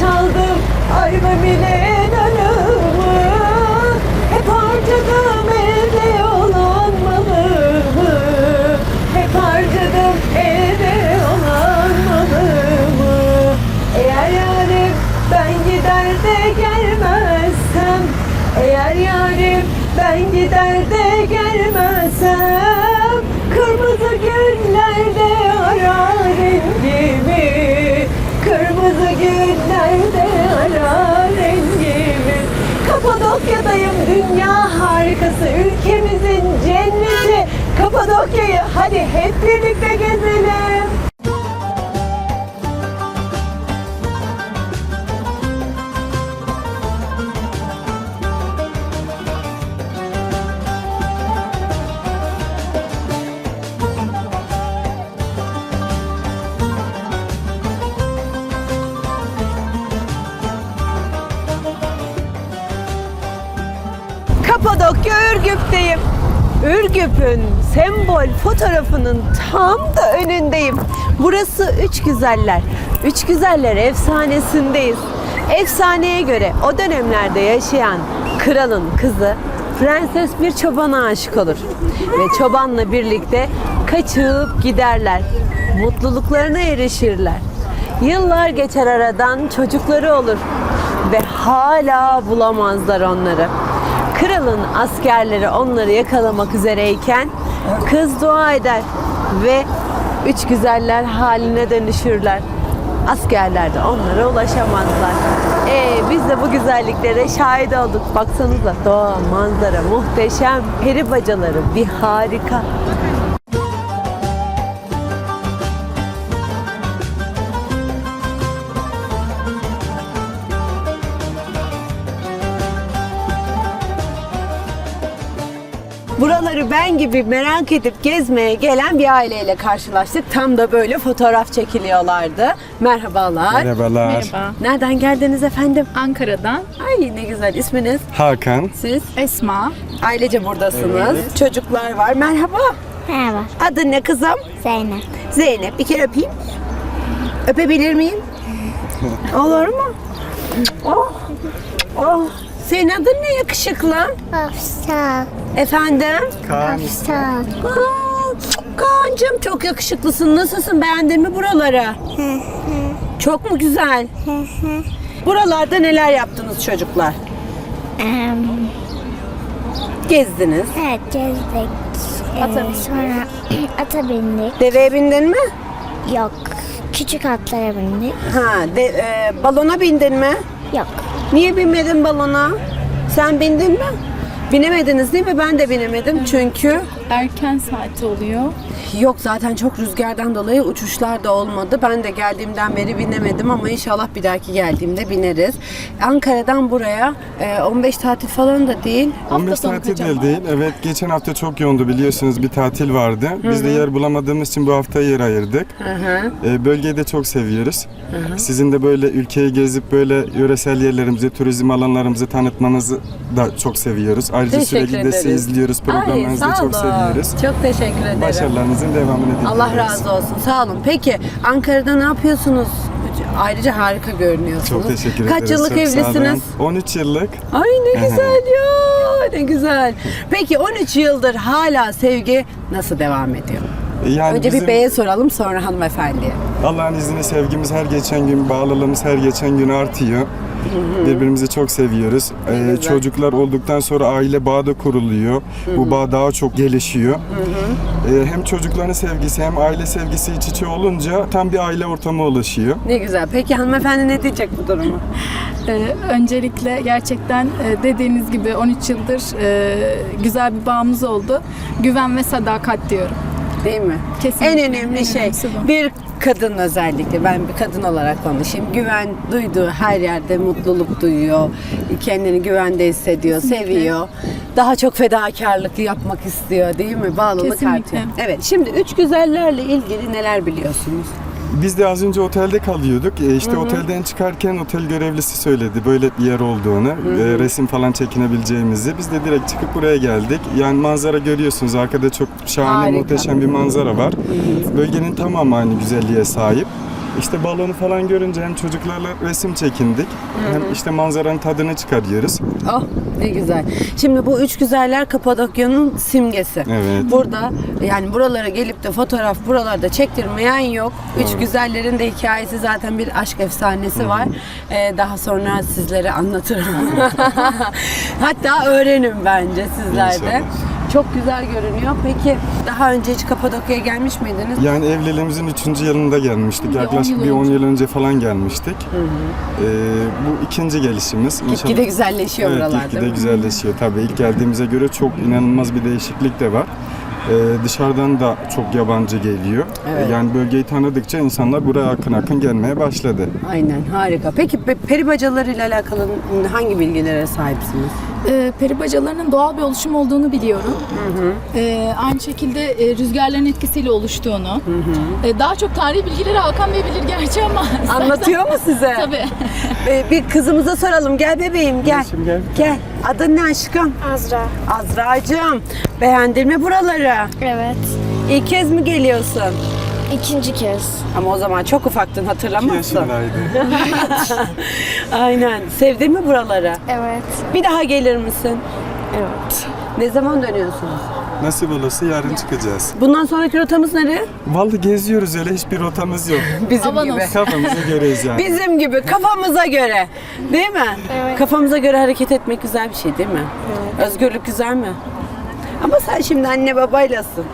çaldım. Albümün narımı Kapadokya'dayım. Dünya harikası. Ülkemizin cenneti. Kapadokya'yı hadi hep birlikte gezelim Kapadokya Ürgüp'teyim. Ürgüp'ün sembol fotoğrafının tam da önündeyim. Burası Üç Güzeller. Üç Güzeller efsanesindeyiz. Efsaneye göre o dönemlerde yaşayan kralın kızı prenses bir çobana aşık olur. Ve çobanla birlikte kaçıp giderler. Mutluluklarına erişirler. Yıllar geçer aradan çocukları olur ve hala bulamazlar onları. Kralın askerleri onları yakalamak üzereyken kız dua eder ve üç güzeller haline dönüşürler. Askerler de onlara ulaşamazlar. Ee, biz de bu güzelliklere şahit olduk. Baksanıza doğa, manzara muhteşem. Peri bacaları bir harika. Buraları ben gibi merak edip gezmeye gelen bir aileyle karşılaştık. Tam da böyle fotoğraf çekiliyorlardı. Merhabalar. Merhabalar. Merhaba. Nereden geldiniz efendim? Ankara'dan Ay ne güzel isminiz. Hakan. Siz Esma. ailece buradasınız. Çocuklar var. Merhaba. Merhaba, Adın ne kızım? Zeynep. Zeynep. Bir kere öpeyim. Öpebilir miyim? Olur mu? Oh. Oh. Senin adın ne yakışıklı? Afsa, Efendim? Aa, Kaan'cığım çok yakışıklısın. Nasılsın? Beğendin mi buraları? çok mu güzel? Buralarda neler yaptınız çocuklar? Gezdiniz. evet, gezdik. Ee, sonra ata bindik. Deveye bindin mi? Yok, küçük atlara bindik. Ha, de, e, balona bindin mi? Yok. Niye binmedin balona? Sen bindin mi? Binemediniz değil mi? Ben de binemedim çünkü Erken saati oluyor. yok zaten çok rüzgardan dolayı uçuşlar da olmadı. Ben de geldiğimden beri binemedim ama inşallah bir dahaki geldiğimde bineriz. Ankara'dan buraya e, 15 tatil falan da değil. 15 sonu tatil kocaman. değil. Evet geçen hafta çok yoğundu biliyorsunuz bir tatil vardı. Biz de yer bulamadığımız için bu hafta yer ayırdık. Ee, bölgeyi de çok seviyoruz. Sizin de böyle ülkeyi gezip böyle yöresel yerlerimizi, turizm alanlarımızı tanıtmanızı da çok seviyoruz. Ayrıca Teşekkür sürekli de sizi ederiz. izliyoruz. Programlarınızı da sağ çok olun. seviyoruz. Çok teşekkür ederim. Başarılarınızın devamını diliyoruz. Allah razı olsun. Sağ olun. Peki Ankara'da ne yapıyorsunuz? Ayrıca harika görünüyorsunuz. Çok teşekkür ederiz. Kaç yıllık çok sağ olun. evlisiniz? 13 yıllık. Ay ne güzel ya. Ne güzel. Peki 13 yıldır hala sevgi nasıl devam ediyor? Yani Önce bizim- bir beye soralım sonra hanımefendiye. Allah'ın izniyle sevgimiz her geçen gün, bağlılığımız her geçen gün artıyor. Birbirimizi çok seviyoruz. Ee, çocuklar olduktan sonra aile bağı da kuruluyor. Bu bağ daha çok gelişiyor. Ee, hem çocukların sevgisi hem aile sevgisi iç içe olunca tam bir aile ortamı oluşuyor. Ne güzel. Peki hanımefendi ne diyecek bu duruma? Ee, öncelikle gerçekten e, dediğiniz gibi 13 yıldır e, güzel bir bağımız oldu. Güven ve sadakat diyorum. Değil mi? Kesinlikle. En önemli En şey önemlisi bu. bir kadın özellikle ben bir kadın olarak konuşayım. Güven duyduğu her yerde mutluluk duyuyor. Kendini güvende hissediyor, seviyor. Daha çok fedakarlık yapmak istiyor değil mi? Bağlılık Kesinlikle. artıyor. Evet şimdi üç güzellerle ilgili neler biliyorsunuz? Biz de az önce otelde kalıyorduk. Ee, işte otelden çıkarken otel görevlisi söyledi böyle bir yer olduğunu, e, resim falan çekinebileceğimizi. Biz de direkt çıkıp buraya geldik. Yani manzara görüyorsunuz. Arkada çok şahane, Harika. muhteşem bir manzara var. Bölgenin tamamı aynı güzelliğe sahip. İşte balonu falan görünce hem çocuklarla resim çekindik hem işte manzaranın tadını çıkarıyoruz. Oh ne güzel. Şimdi bu üç güzeller Kapadokya'nın simgesi. Evet. Burada yani buralara gelip de fotoğraf buralarda çektirmeyen yok. Üç güzellerin de hikayesi zaten bir aşk efsanesi var. Ee, daha sonra sizlere anlatırım. Hatta öğrenin bence sizler de. İnşallah. Çok güzel görünüyor. Peki daha önce hiç Kapadokya'ya gelmiş miydiniz? Yani evliliğimizin üçüncü yılında gelmiştik. Yaklaşık bir 10 yıl önce falan gelmiştik. Ee, bu ikinci gelişimiz. Gitgide güzelleşiyor Evet, buralar gitgide değil mi? güzelleşiyor. Tabii ilk geldiğimize göre çok inanılmaz bir değişiklik de var. Ee, dışarıdan da çok yabancı geliyor. Evet. Yani bölgeyi tanıdıkça insanlar buraya akın akın gelmeye başladı. Aynen harika. Peki pe- peri bacaları ile alakalı hangi bilgilere sahipsiniz? E, peri bacalarının doğal bir oluşum olduğunu biliyorum. E, aynı şekilde e, rüzgarların etkisiyle oluştuğunu. E, daha çok tarihi bilgileri Hakan Bey bilir gerçi ama. Anlatıyor mu size? Tabii. Ee, bir kızımıza soralım. Gel bebeğim gel. Yeşim, gel. Gel. Adın ne aşkım? Azra. Azra'cığım. Beğendin mi buraları? Evet. İlk kez mi geliyorsun? İkinci kez. Ama o zaman çok ufaktın İki hatırlamazsın. yaşındaydı. Aynen. Sevdin mi buraları? Evet. Bir daha gelir misin? Evet. Ne zaman dönüyorsunuz? Nasip olursa yarın çıkacağız. Bundan sonraki rotamız nereye? Vallahi geziyoruz öyle hiçbir rotamız yok. Bizim gibi. Kafamıza göreyiz yani. Bizim gibi kafamıza göre. Değil mi? Evet. Kafamıza göre hareket etmek güzel bir şey değil mi? Özgürlük güzel mi? Ama sen şimdi anne babaylasın.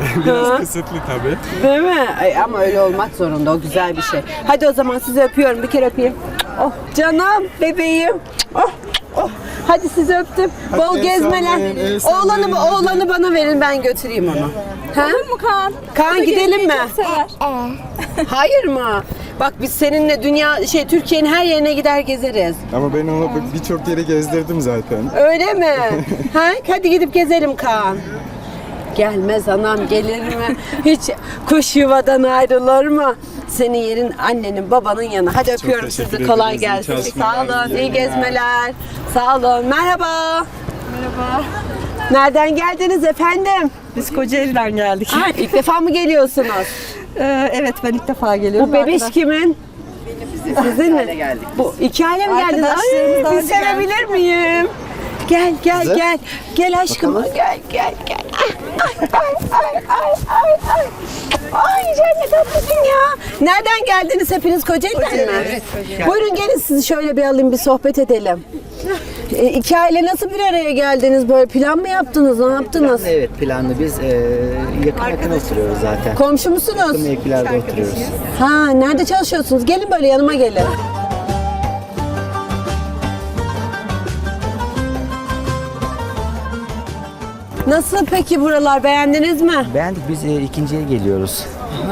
Biraz kısıtlı tabii. Değil mi? Ay, ama öyle olmak zorunda. O güzel bir şey. Hadi o zaman sizi öpüyorum. Bir kere öpeyim. Oh canım, bebeğim. Oh, oh. Hadi sizi öptüm. Hadi Bol el gezmeler. sallayın, el Oğlanı, sallayın, oğlanı bana verin ben götüreyim onu. Ha? mu Kaan? Kaan gidelim mi? Sever. Hayır mı? Bak biz seninle dünya şey Türkiye'nin her yerine gider gezeriz. Ama ben onu birçok yeri gezdirdim zaten. Öyle mi? ha? Hadi gidip gezelim Kaan. Gelmez anam gelir mi? Hiç kuş yuvadan ayrılır mı? Senin yerin annenin babanın yanı. Hadi öpüyorum teşekkür sizi. Kolay ederiz. İyi gelsin. çalışmalar, Sağ olun. iyi gezmeler. Sağ olun. Merhaba. Merhaba. Nereden geldiniz efendim? Biz Kocaeli'den geldik. Ha, ilk defa mı geliyorsunuz? Ee, evet ben ilk defa geliyorum. Bu bebiş Arkadaş- kimin? Sizin mi? Bu iki aile mi geldiniz? Ay, önce sevebilir miyim? Gel gel gel. Gel aşkım. Gel gel gel. Ay ay ay ay ay. ay. Ay Cennet tatlısın ya. Nereden geldiniz hepiniz Kocaeli'den mi? evet, Buyurun gelin sizi şöyle bir alayım bir sohbet edelim. E, iki aile nasıl bir araya geldiniz? Böyle plan mı yaptınız? Ne yaptınız? Evet planlı biz e, yakın yakın oturuyoruz zaten. Komşu musunuz? Yakın mevkilerde oturuyoruz. Ha, nerede çalışıyorsunuz? Gelin böyle yanıma gelin. Nasıl peki buralar beğendiniz mi? Beğendik biz e, ikinciye geliyoruz.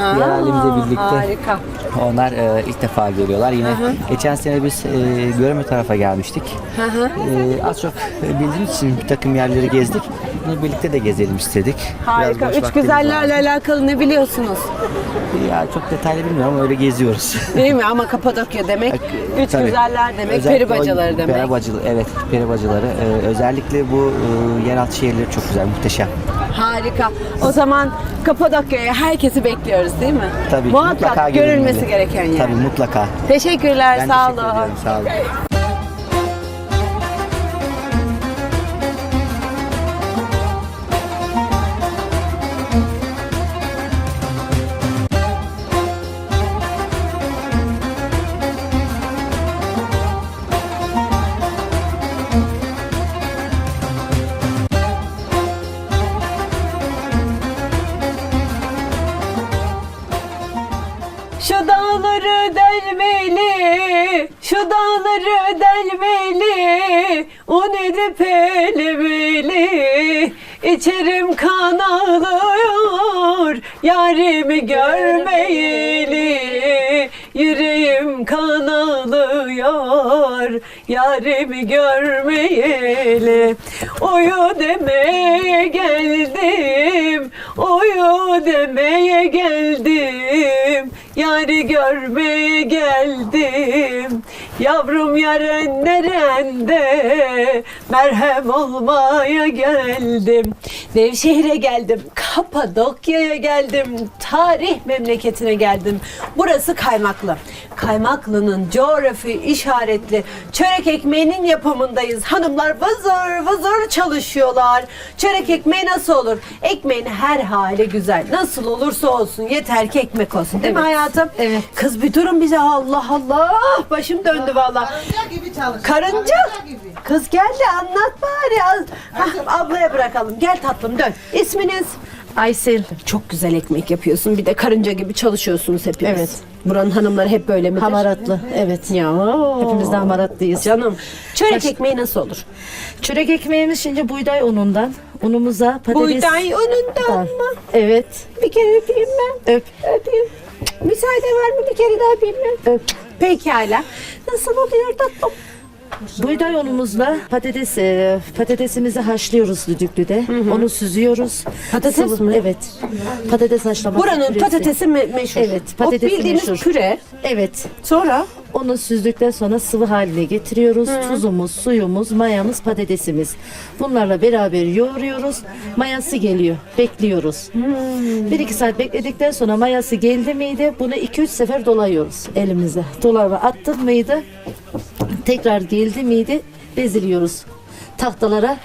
Ailemizle birlikte. Harika. Onlar e, ilk defa geliyorlar. Yine geçen sene biz e, Göreme tarafa gelmiştik. E, az çok bildiğimiz için bir takım yerleri gezdik. Yine birlikte de gezelim istedik. Harika. Üç güzellerle vardı. alakalı ne biliyorsunuz? Ya çok detaylı bilmiyorum ama öyle geziyoruz. Değil mi? Ama Kapadokya demek, üç Tabii. güzeller demek, Özellikle peri bacaları demek. Peri bacaları, evet peri bacaları. E, özellikle bu e, yeraltı şehirleri çok güzel, muhteşem. Harika. O zaman Kapadokya'ya herkesi bekliyoruz değil mi? Tabii ki, Muhakkak mutlaka görülmesi görülmeli. gereken yer. Tabii mutlaka. Teşekkürler. Ben sağ teşekkür olun. ediyorum. Sağ olun. Dağları delmeli, un edip elemeli. İçerim kan ağlıyor, yarimi görmeyeli. Yüreğim kan ağlıyor, yarimi görmeyeli. Oyu demeye geldim Oyu demeye geldim. Yari görmeye geldim. Yavrum yaren nerende? Merhem olmaya geldim. Nevşehir'e geldim Kapadokya'ya geldim Tarih memleketine geldim. Burası Kaymaklı Kaymaklı'nın coğrafi işaretli çörek ekmeğinin yapımındayız. Hanımlar vızır vızır çalışıyorlar. Çörek ekmeği nasıl olur? Ekmeğin her hali güzel. Nasıl olursa olsun yeter ki ekmek olsun. Değil mi hayatım? Evet. Kız bir durun bize Allah Allah. Başım döndü vallahi. Karınca gibi çalış. Karınca. Kız gel de anlat bari. Az- Hah, ablaya bırakalım. Gel tatlım dön. İsminiz? Aysel. Çok güzel ekmek yapıyorsun. Bir de karınca gibi çalışıyorsunuz hepiniz. Evet. Buranın hanımları hep böyle midir? Hamaratlı, evet. Ya. Hepimiz de hamaratlıyız. Canım. Çörek Baş- ekmeği nasıl olur? Çörek ekmeğimiz şimdi buğday unundan. Unumuza patates... Buğday unundan mı? Evet. Bir kere öpeyim ben. Öp. Öpeyim. Müsaade var mı? Bir kere daha öpeyim ben. Öp. Pekala. Nasıl oluyor tatlım? Buğday unumuzla patates e, patatesimizi haşlıyoruz düdüklüde. Onu süzüyoruz. Patates mi? Evet. Patates haşlaması. Buranın püresi. patatesi me- meşhur. Evet, O patatesi bildiğiniz meşhur. püre. Evet. Sonra? Onu süzdükten sonra sıvı haline getiriyoruz. Tuzumuz, suyumuz, mayamız, patatesimiz. Bunlarla beraber yoğuruyoruz. Mayası geliyor. Bekliyoruz. Bir iki saat bekledikten sonra mayası geldi miydi bunu iki üç sefer dolayıyoruz elimize. Dolaba attık mıydı tekrar geldi miydi beziliyoruz. Tahtalara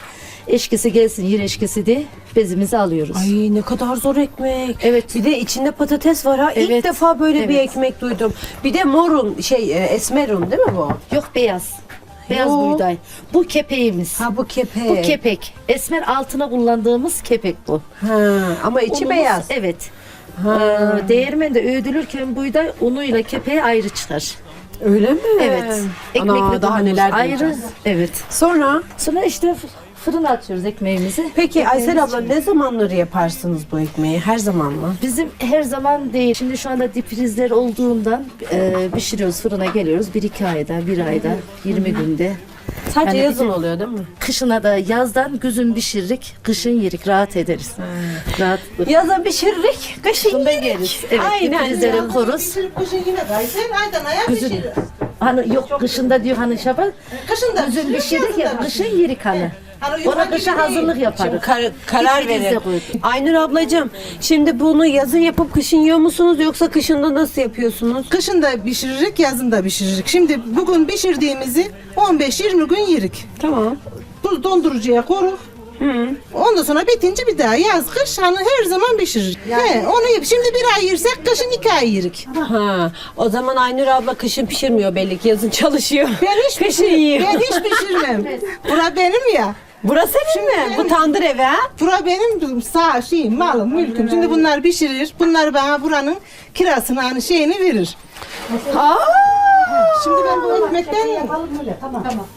eşkisi gelsin yer eşkisi diye bezimizi alıyoruz. Ay ne kadar zor ekmek. Evet. Bir de içinde patates var ha. İlk Evet. defa böyle bir Evet. ekmek duydum. Bir de morun şey e, esmerun değil mi bu? Yok beyaz. Beyaz Yo. buğday. Bu kepeğimiz. Ha bu kepe. Bu kepek. Esmer altına kullandığımız kepek bu. Ha, ama içi Unumuz- beyaz. Evet. Ee, değirmende öğüdülürken buğday unuyla kepeği ayrı çıkar. Öyle mi? Evet. Ana, Ekmekle daha unumuz neler ayrı. Evet. Sonra Sonra işte fırına atıyoruz ekmeğimizi. peki Aysel abla ne zamanları yaparsınız bu ekmeği? Her zaman mı? Bizim her zaman değil. Şimdi şu anda diprizler olduğundan e, pişiriyoruz fırına geliyoruz. Bir iki ayda, bir ayda, 20 günde. Sadece Yani yazın oluyor değil mi? Kışına da yazdan güzün pişiririk, kışın yerik, rahat ederiz. Rahat. Yazın pişiririk, kışın Kışında yerik. yeriz. Evet, Aynen. diprizlere koruz. Pişirip kışın yine kaysın, aydan aya pişirir. Hani yok kışında diyor hani şaba Kışın da Güzün pişirir, pişirik yazın ya, da kışın pişirir. yerik hani. Ona kışa hazırlık yaparız. Kar- karar Diprizle verin. koyduk. Aynur ablacığım, şimdi bunu yazın yapıp kışın yiyor musunuz yoksa kışında nasıl yapıyorsunuz? Kışın da pişiririk, yazın da pişiririk. Şimdi bugün pişirdiğimizi 15-20 gün yerik. Tamam. Bu dondurucuya koruk. Ondan sonra bitince bir daha yaz kış hani her zaman pişirir. He, onu yap. Şimdi bir ay yersek kışın iki ay yerik. Ha, o zaman Aynur abla kışın pişirmiyor belli ki yazın çalışıyor. Ben hiç kışın pişir, yiyor. ben hiç pişirmem. Bura benim ya. Burası senin mi? Bu tandır evi ha? Bura benim sağ şeyim, malım, mülküm. Şimdi bunlar pişirir. Bunlar bana buranın kirasını hani şeyini verir. Aa! Şimdi ben bu ekmekten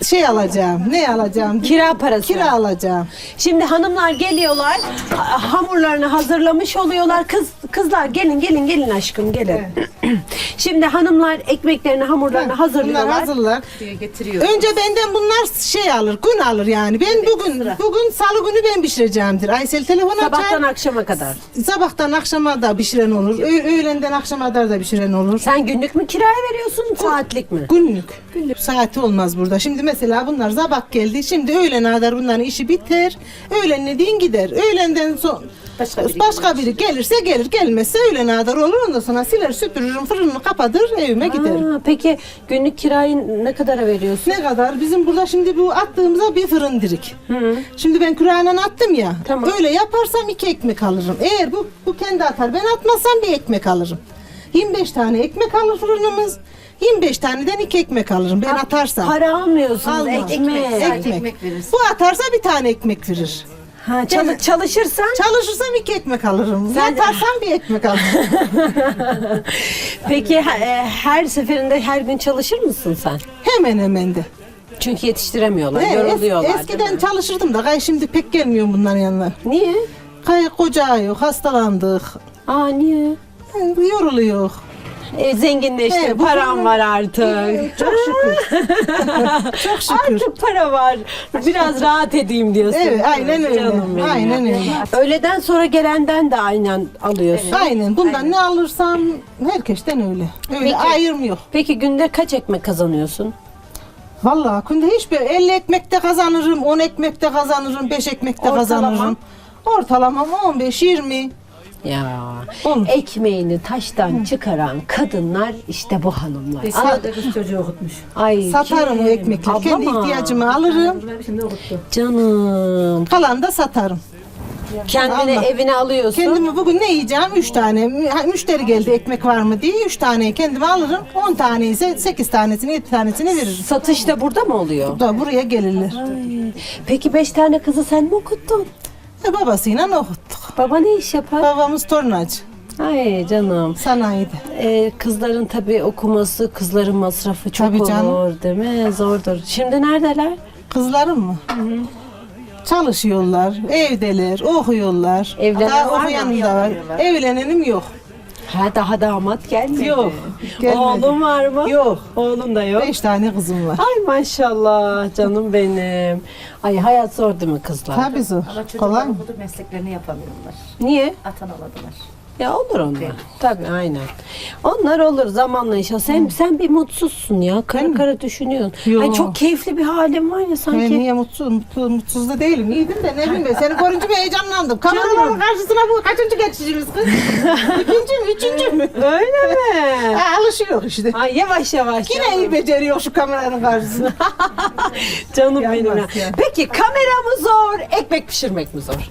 şey alacağım. Ne alacağım? Kira parası. Kira alacağım. Şimdi hanımlar geliyorlar, ha- hamurlarını hazırlamış oluyorlar. Kız kızlar gelin gelin gelin aşkım gelin. Şimdi hanımlar ekmeklerini, hamurlarını Bunlar hazırlıyorlar. hazırlar. Getiriyor. Önce benden bunlar şey alır, gün alır yani. Ben bugün bugün salı günü ben pişireceğimdir. Aysel telefon Sabahtan açar. akşama kadar. Sabahtan akşama da pişiren olur. Ö- öğlenden akşama kadar da pişiren olur. Sen günlük mü kiraya veriyorsun, saatlik mi? Günlük. Günlük. Saati olmaz burada. Şimdi mesela bunlar sabah geldi. Şimdi öğlene kadar bunların işi biter. Öğlenle din gider. Öğlenden son başka biri, gelirse gelir. Gelmezse öğlene kadar olur. Ondan sonra siler süpürürüm. Fırını kapatır. Evime giderim. Aa, peki günlük kirayı ne kadara veriyorsun? Ne kadar? Bizim burada şimdi bu attığımıza bir fırın dirik. Şimdi ben kürayla attım ya. Tamam. Öyle yaparsam iki ekmek alırım. Eğer bu, bu kendi atar ben atmazsam bir ekmek alırım. 25 tane ekmek alır fırınımız. 25 taneden iki ekmek alırım ben atarsam. Para almıyorsunuz, Almam. ekmek. Ekmek. ekmek veririz. Bu atarsa bir tane ekmek verir. Ha, çalı- çalışırsan Çalışırsam iki ekmek alırım. Sen- Yatarsam bir ekmek alırım. peki e, her seferinde her gün çalışır mısın sen? hemen hemen de. Çünkü yetiştiremiyorlar, es- yoruluyorlar. değil eskiden mi? çalışırdım da gay şimdi pek gelmiyorum bunların yanına. Niye? Gay koca yok, hastalandık. Aa niye? Yoruluyor. E, zenginleştin, He, bu param var artık. Çok şükür. Çok şükür. Artık para var. Biraz rahat edeyim diyorsun. Evet, aynen öyle. Canım benim Aynen öyle. Öğleden sonra gelenden de aynen alıyorsun. Aynen. Bundan ne alırsam herkesten öyle. Öyle Peki. ayrım yok. Peki günde kaç ekmek kazanıyorsun? Vallahi günde hiçbir 50 ekmekte kazanırım, 10 ekmekte kazanırım, 5 ekmekte Ortalama? kazanırım. Ortalamam 15-20. Ya Olur. ekmeğini taştan çıkaran kadınlar işte bu hanımlar. Sadece kız çocuğu okutmuş. Ay Satarım o kim? ekmekleri. Kendi Ablama. ihtiyacımı alırım. Şimdi okuttu. Canım. Kalan da satarım. Kendine Allah. evine alıyorsun. Kendimi bugün ne yiyeceğim? 3 tane. Mü- Müşteri geldi ekmek var mı diye 3 taneyi kendime alırım. 10 tane ise 8 tanesini 7 tanesini veririm. Satış da burada mı oluyor? Da buraya gelirler. Peki beş tane kızı sen mi okuttun? E, babasıyla okuttuk. Baba ne iş yapar? Babamız tornacı. Ay canım. Sanayide. Ee, kızların tabii okuması, kızların masrafı çok Tabii olur canım. değil mi? Zordur. Şimdi neredeler? Kızlarım mı? Çalışıyorlar, evdeler, okuyorlar. Evlenen Daha var mı? okuyanım da var. Evlenenim yok. Ha daha damat gelmedi. Yok, gelmedi. Oğlum var mı? Yok. Oğlum da yok. Beş tane kızım var. Ay maşallah canım benim. Ay hayat zor değil mi kızlar? Tabii zor. Kolay mı? okudu mesleklerini yapamıyorlar. Niye? Atanamadılar. Ya olur onlar. Tabii aynen. Onlar olur zamanla inşallah. Sen sen bir mutsuzsun ya. Kara kara düşünüyorsun. Yo. Ay çok keyifli bir halin var ya Ben sanki. niye mutsuz, mutsuz, mutsuz da değilim. İyiydim de ne bileyim ben. Seni görünce bir heyecanlandım. Kameraların karşısına bu kaçıncı geçişimiz kız? İkinci mi, üçüncü mü? Öyle mi? Ha, alışıyor işte. Ay yavaş yavaş. Yine iyi beceriyor şu kameranın karşısında. Canım benim ya. ya. Peki kamera mı zor, ekmek pişirmek mi zor?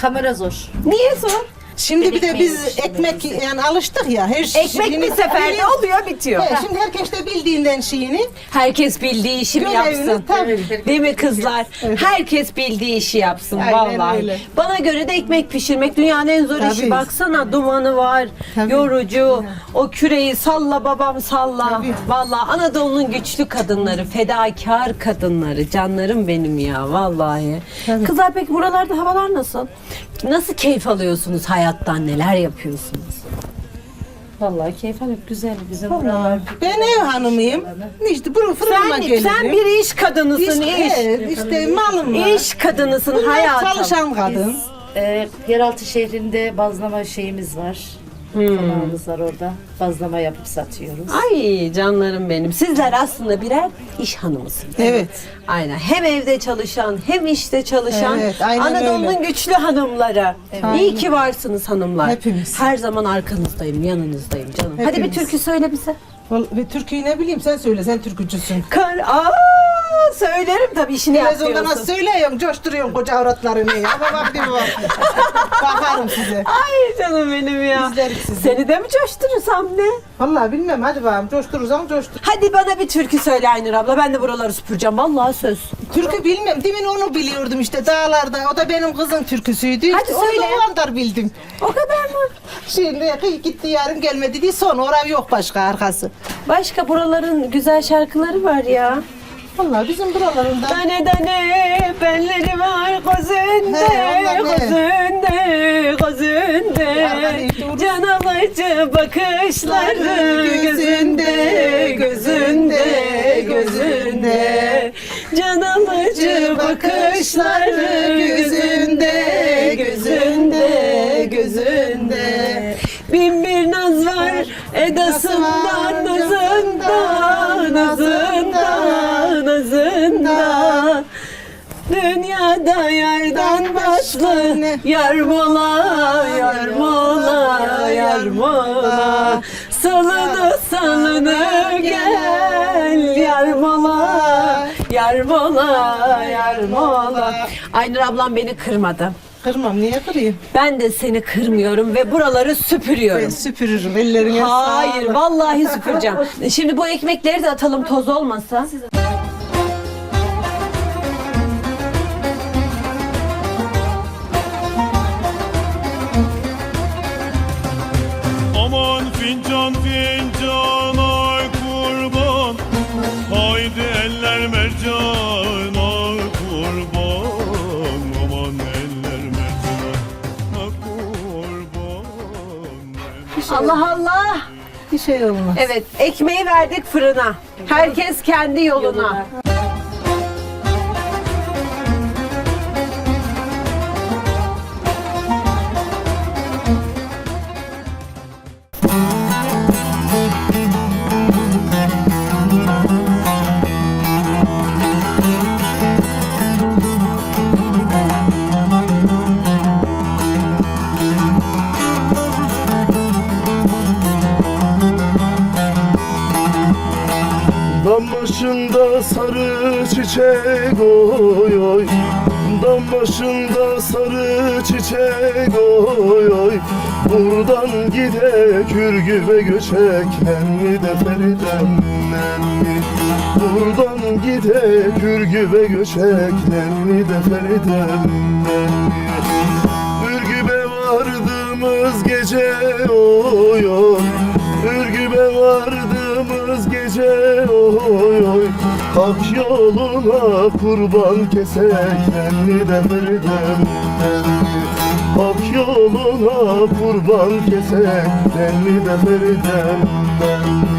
Kamera zor. Niye zor? Şimdi bir de biz ekmek yani alıştık ya. Her Ekmek bir seferde oluyor bitiyor. Evet, şimdi herkes de bildiğinden şeyini Herkes bildiği işi mi Görevini, yapsın? tabii. Değil mi kızlar? Herkes bildiği işi yapsın Aynen vallahi. öyle. Bana göre de ekmek pişirmek dünyanın en zor işi. Tabii. Baksana dumanı var, Tabii. yorucu. O küreyi salla babam salla. Tabii. Vallahi Anadolu'nun güçlü kadınları, fedakar kadınları. Canlarım benim ya vallahi. Kızlar peki buralarda havalar nasıl? Nasıl keyif alıyorsunuz hayattan? Neler yapıyorsunuz? Vallahi keyif alıp güzel bizim buralar. ben ev hanımıyım. İşte bu fırınıma Sen, gelirim. sen bir iş kadınısın, İş- iş. evet, işte malım var. İş kadınısın Bunlar hayatım. çalışan kadın. Ee, yeraltı şehrinde bazlama şeyimiz var. Konağımız var orada. Bazlama yapıp satıyoruz. Ay canlarım benim. Sizler aslında birer iş hanımısınız. Evet. Aynen. Hem evde çalışan hem işte çalışan Evet, aynen Anadolu'nun öyle. güçlü hanımları. İyi ki varsınız hanımlar. Hepimiz. Her zaman arkanızdayım, yanınızdayım canım. Hadi bir Hepimiz. türkü söyle bize. Vallahi, Ve türküyü ne bileyim sen söyle sen türkücüsün. Kar Aa, söylerim tabii işini Televizyonda yapıyorsun. nasıl söylüyorsun, coşturuyorsun koca avratlarını ya. Ama bak bir bak. Bakarım size. Ay canım benim ya. İzlerim sizi. Seni de mi coşturursam ne? Vallahi bilmem hadi bakalım coşturursam coştur. Hadi bana bir türkü söyle Aynur abla. Ben de buraları süpüreceğim. Vallahi söz. Türkü bilmem. Demin onu biliyordum işte dağlarda. O da benim kızın türküsüydü. Hadi onu söyle. da o kadar bildim. O kadar mı? Şimdi kıy gitti yarın gelmedi diye son orası yok başka arkası. Başka buraların güzel şarkıları var ya. Vallahi bizim buralarında Tane tane belleri var gözünde, He, onlar ne? gözünde, gözünde. Can alıcı bakışları gözünde, gözünde, gözünde. Can alıcı bakışları gözünde, gözünde, gözünde. Bin bir naz var edasından, nazından, nazından, Dünyada yardan başlı yar mola, yar mola, yar mola. Salını salını gel yar mola, yar mola, yar mola. Aynur ablam beni kırmadı. kırmam niye kırayım? Ben de seni kırmıyorum ve buraları Ben süpürüyorum. süpürürüm ellerine Hayır sağlık. vallahi süpüreceğim. Şimdi bu ekmekleri de atalım toz olmasa. Allah Allah. Bir şey olmaz. Evet, ekmeği verdik fırına. Herkes kendi yoluna. Başında sarı çiçek oy oy. Buradan gidek ürgü ve göçek Nenni de Feridem nenni. Buradan gidek ürgü ve göçek Nenni de Feridem nenni. Ürgübe vardığımız gece oy oy. Ürgübe vardığımız gece Hak yoluna kurban kesek Nenni de nenni Hak yoluna kurban kesek Nenni de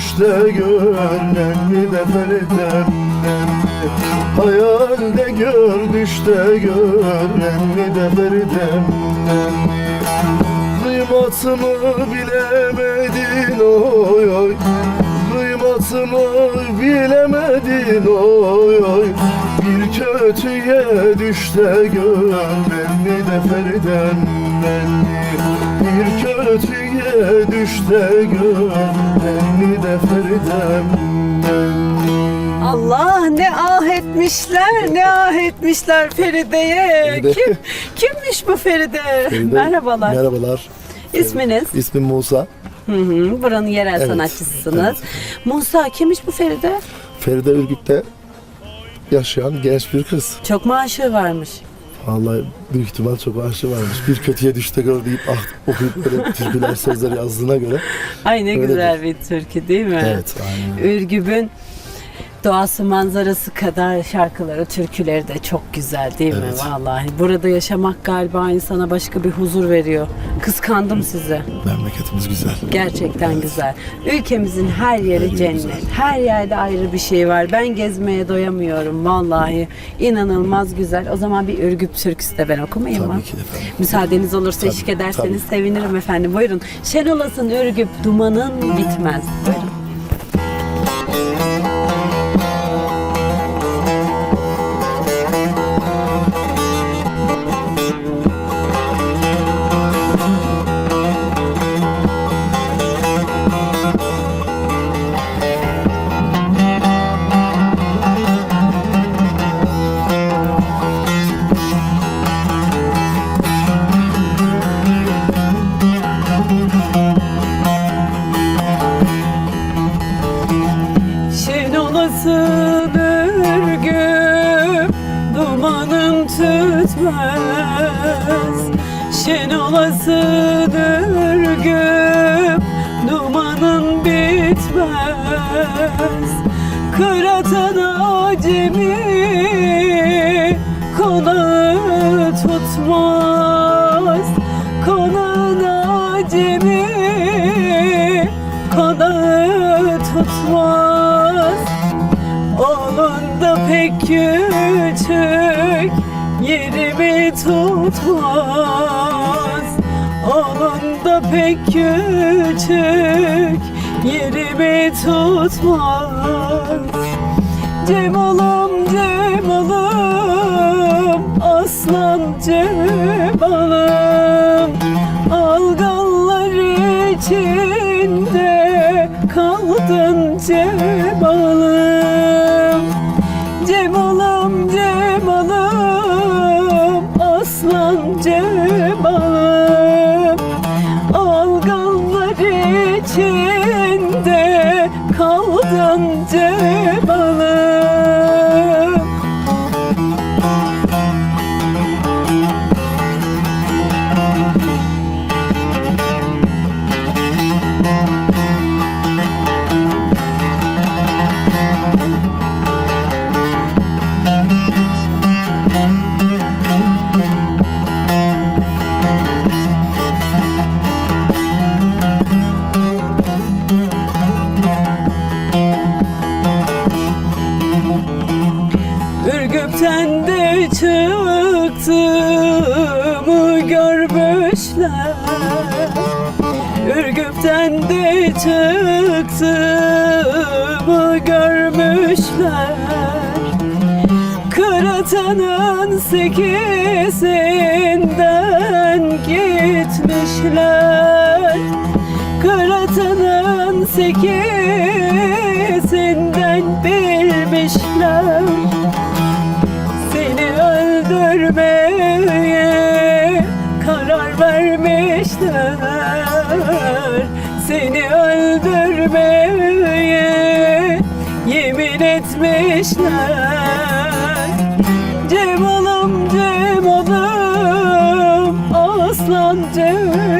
düşte gör Nenni de Feridem nenni Hayalde gör düşte gör Nenni de Feridem nenni Kıymatımı bilemedin oy oy. Kıymatımı bilemedin oy oy. Bir kötüye düşte gör Nenni de Feridem nenni Bir kötüye düşte gör Nenni de Feridem Allah ne ah etmişler, ne ah etmişler Feride'ye. Kim, kimmiş bu Feride? Merhabalar. Merhabalar. İsminiz? İsmim Musa. Hı hı, buranın yerel Evet, sanatçısınız. Musa kimmiş bu Feride? Feride Ürgüp'te yaşayan genç bir kız. Çok maaşı varmış. Vallahi büyük ihtimal çok aşı varmış. Bir kötüye düşte gör deyip ah okuyup böyle türküler sözler yazdığına göre. Ay ne güzel bir türkü değil mi? Evet aynen. Ürgüp'ün doğası manzarası kadar şarkıları, türküleri de çok güzel değil mi? Evet. Vallahi. Burada yaşamak galiba insana başka bir huzur veriyor. Kıskandım sizi. Memleketimiz güzel. Gerçekten güzel. Ülkemizin her yeri yeri cennet. güzel. Her yerde ayrı bir şey var. Ben gezmeye doyamıyorum vallahi. İnanılmaz güzel. O zaman bir Ürgüp türküsü de ben okumayayım mı? Tabii ki efendim. Müsaadeniz olursa Tabii, eşlik ederseniz tabii. sevinirim efendim. Buyurun. Şen olasın Ürgüp, dumanın bitmez. Buyurun. Şen olasın Ürgüp, dumanın tütmez. Şen olasın Ürgüp, dumanın bitmez. Kıratan acemi, konağı tutmaz. Küçük yerimi tutmaz. Onun da pek küçük yerimi tutmaz. Cemalım Ürgüp'ten de çıktığımı görmüşler. Kıratanın sekizinden Seni öldürmeye yemin etmişler. Cemal'ım Cemal'ım Aslan Cemal'ım